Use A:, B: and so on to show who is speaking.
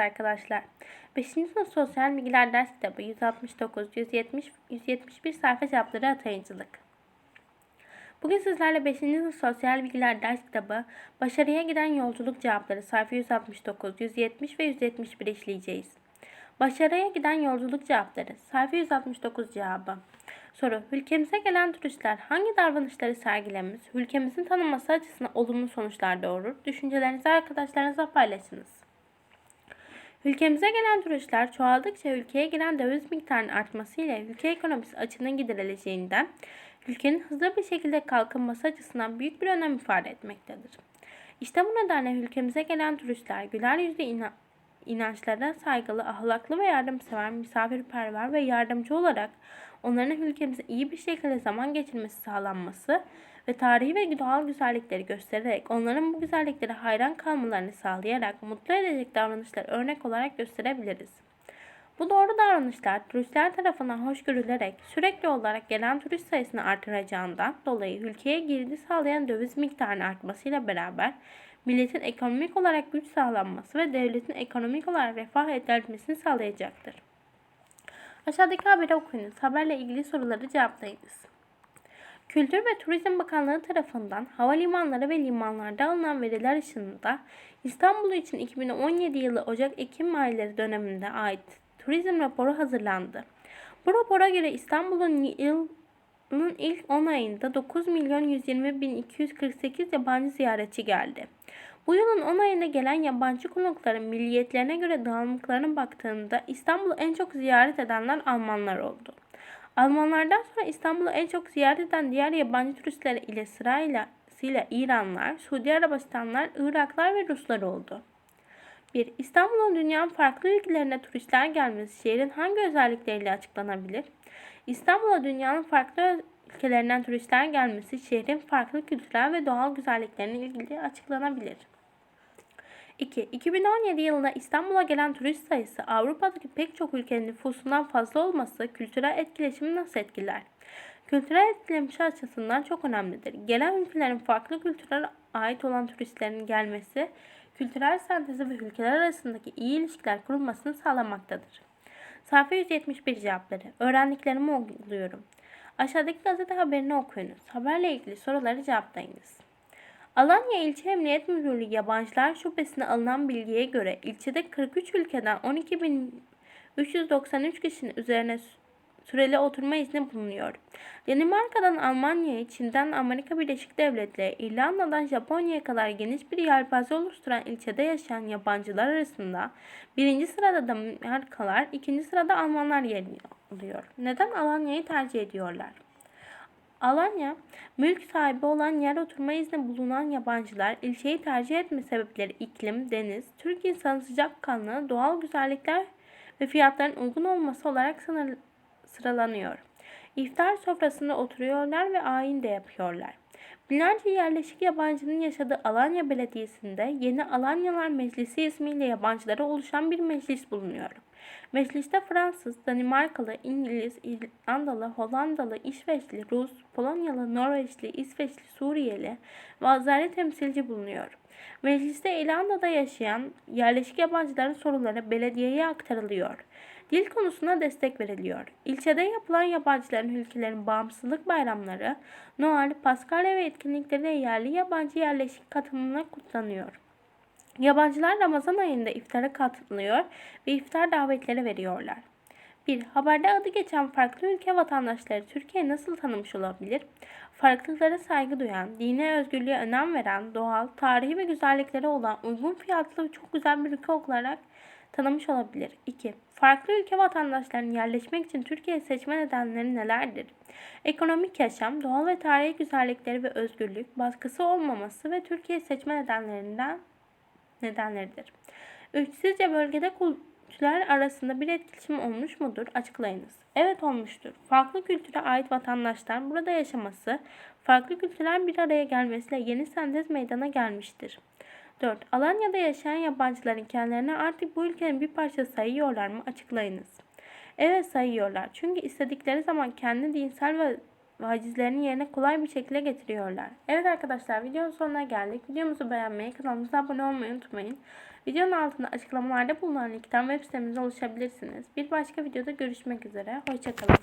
A: arkadaşlar? 5. sınıf sosyal bilgiler ders kitabı 169, 170, 171 sayfa cevapları atayıcılık. Bugün sizlerle 5. sınıf sosyal bilgiler ders kitabı başarıya giden yolculuk cevapları sayfa 169, 170 ve 171 işleyeceğiz. Başarıya giden yolculuk cevapları sayfa 169 cevabı. Soru. Ülkemize gelen turistler hangi davranışları sergilememiz, ülkemizin tanınması açısından olumlu sonuçlar doğurur? Düşüncelerinizi arkadaşlarınızla paylaşınız. Ülkemize gelen turistler çoğaldıkça ülkeye giren döviz miktarının artmasıyla ülke ekonomisi açının giderileceğinden ülkenin hızlı bir şekilde kalkınması açısından büyük bir önem ifade etmektedir. İşte bu nedenle ülkemize gelen turistler güler yüzlü ina- inançlara saygılı, ahlaklı ve yardımsever, misafirperver ve yardımcı olarak onların ülkemize iyi bir şekilde zaman geçirmesi sağlanması ve tarihi ve doğal güzellikleri göstererek onların bu güzelliklere hayran kalmalarını sağlayarak mutlu edecek davranışlar örnek olarak gösterebiliriz. Bu doğru davranışlar turistler tarafından hoş görülerek sürekli olarak gelen turist sayısını artıracağından dolayı ülkeye girdi sağlayan döviz miktarının artmasıyla beraber milletin ekonomik olarak güç sağlanması ve devletin ekonomik olarak refah elde etmesini sağlayacaktır. Aşağıdaki haberi okuyunuz. Haberle ilgili soruları cevaplayınız. Kültür ve Turizm Bakanlığı tarafından havalimanları ve limanlarda alınan veriler ışığında İstanbul için 2017 yılı Ocak-Ekim ayları döneminde ait turizm raporu hazırlandı. Bu rapora göre İstanbul'un yılın ilk 10 ayında 9 milyon 120 bin 248 yabancı ziyaretçi geldi. Bu yılın 10 ayında gelen yabancı konukların milliyetlerine göre dağılımlıklarına baktığında İstanbul'u en çok ziyaret edenler Almanlar oldu. Almanlardan sonra İstanbul'u en çok ziyaret eden diğer yabancı turistler ile sırayla sırayla İranlar, Suudi Arabistanlar, Iraklar ve Ruslar oldu. 1. İstanbul'un dünyanın farklı ülkelerine turistler gelmesi şehrin hangi özellikleriyle açıklanabilir? İstanbul'a dünyanın farklı ülkelerinden turistler gelmesi şehrin farklı kültürel ve doğal güzelliklerine ilgili açıklanabilir. 2. 2017 yılında İstanbul'a gelen turist sayısı Avrupa'daki pek çok ülkenin nüfusundan fazla olması kültürel etkileşimi nasıl etkiler? Kültürel etkilemiş açısından çok önemlidir. Gelen ülkelerin farklı kültürel ait olan turistlerin gelmesi, kültürel sentezi ve ülkeler arasındaki iyi ilişkiler kurulmasını sağlamaktadır. Sayfa 171 cevapları. Öğrendiklerimi uyguluyorum. Aşağıdaki gazete haberini okuyunuz. Haberle ilgili soruları cevaplayınız. Alanya İlçe Emniyet Müdürlüğü Yabancılar Şubesi'ne alınan bilgiye göre ilçede 43 ülkeden 12.393 kişinin üzerine süreli oturma izni bulunuyor. Danimarka'dan Almanya'ya, Çin'den Amerika Birleşik Devletleri, İrlanda'dan Japonya'ya kadar geniş bir yelpaze oluşturan ilçede yaşayan yabancılar arasında birinci sırada Danimarkalar, ikinci sırada Almanlar yer alıyor. Neden Alanya'yı tercih ediyorlar? Alanya, mülk sahibi olan yer oturma izni bulunan yabancılar ilçeyi tercih etme sebepleri iklim, deniz, Türk insanı sıcakkanlı, doğal güzellikler ve fiyatların uygun olması olarak sınır, sıralanıyor. İftar sofrasında oturuyorlar ve ayin de yapıyorlar. Binlerce yerleşik yabancının yaşadığı Alanya Belediyesi'nde Yeni Alanyalar Meclisi ismiyle yabancılara oluşan bir meclis bulunuyor. Mecliste Fransız, Danimarkalı, İngiliz, İrlandalı, Hollandalı, İsveçli, Rus, Polonyalı, Norveçli, İsveçli, Suriyeli ve Azeri temsilci bulunuyor. Mecliste İrlanda'da yaşayan yerleşik yabancıların soruları belediyeye aktarılıyor. Dil konusuna destek veriliyor. İlçede yapılan yabancıların ülkelerin bağımsızlık bayramları, Noel, Paskalya ve etkinlikleri de yerli yabancı yerleşik katılımına kutlanıyor. Yabancılar Ramazan ayında iftara katılıyor ve iftar davetleri veriyorlar. 1. Haberde adı geçen farklı ülke vatandaşları Türkiye nasıl tanımış olabilir? Farklılıklara saygı duyan, dine özgürlüğe önem veren, doğal, tarihi ve güzellikleri olan uygun fiyatlı çok güzel bir ülke olarak tanımış olabilir. 2. Farklı ülke vatandaşlarının yerleşmek için Türkiye seçme nedenleri nelerdir? Ekonomik yaşam, doğal ve tarihi güzellikleri ve özgürlük, baskısı olmaması ve Türkiye seçme nedenlerinden nedenleridir. 3. Sizce bölgede kültürler arasında bir etkileşim olmuş mudur? Açıklayınız. Evet olmuştur. Farklı kültüre ait vatandaşlar burada yaşaması, farklı kültürler bir araya gelmesiyle yeni sentez meydana gelmiştir. 4. Alanya'da yaşayan yabancıların kendilerine artık bu ülkenin bir parçası sayıyorlar mı? Açıklayınız. Evet sayıyorlar. Çünkü istedikleri zaman kendi dinsel ve vacizlerini yerine kolay bir şekilde getiriyorlar. Evet arkadaşlar videonun sonuna geldik. Videomuzu beğenmeyi, kanalımıza abone olmayı unutmayın. Videonun altında açıklamalarda bulunan linkten web sitemize ulaşabilirsiniz. Bir başka videoda görüşmek üzere. Hoşçakalın.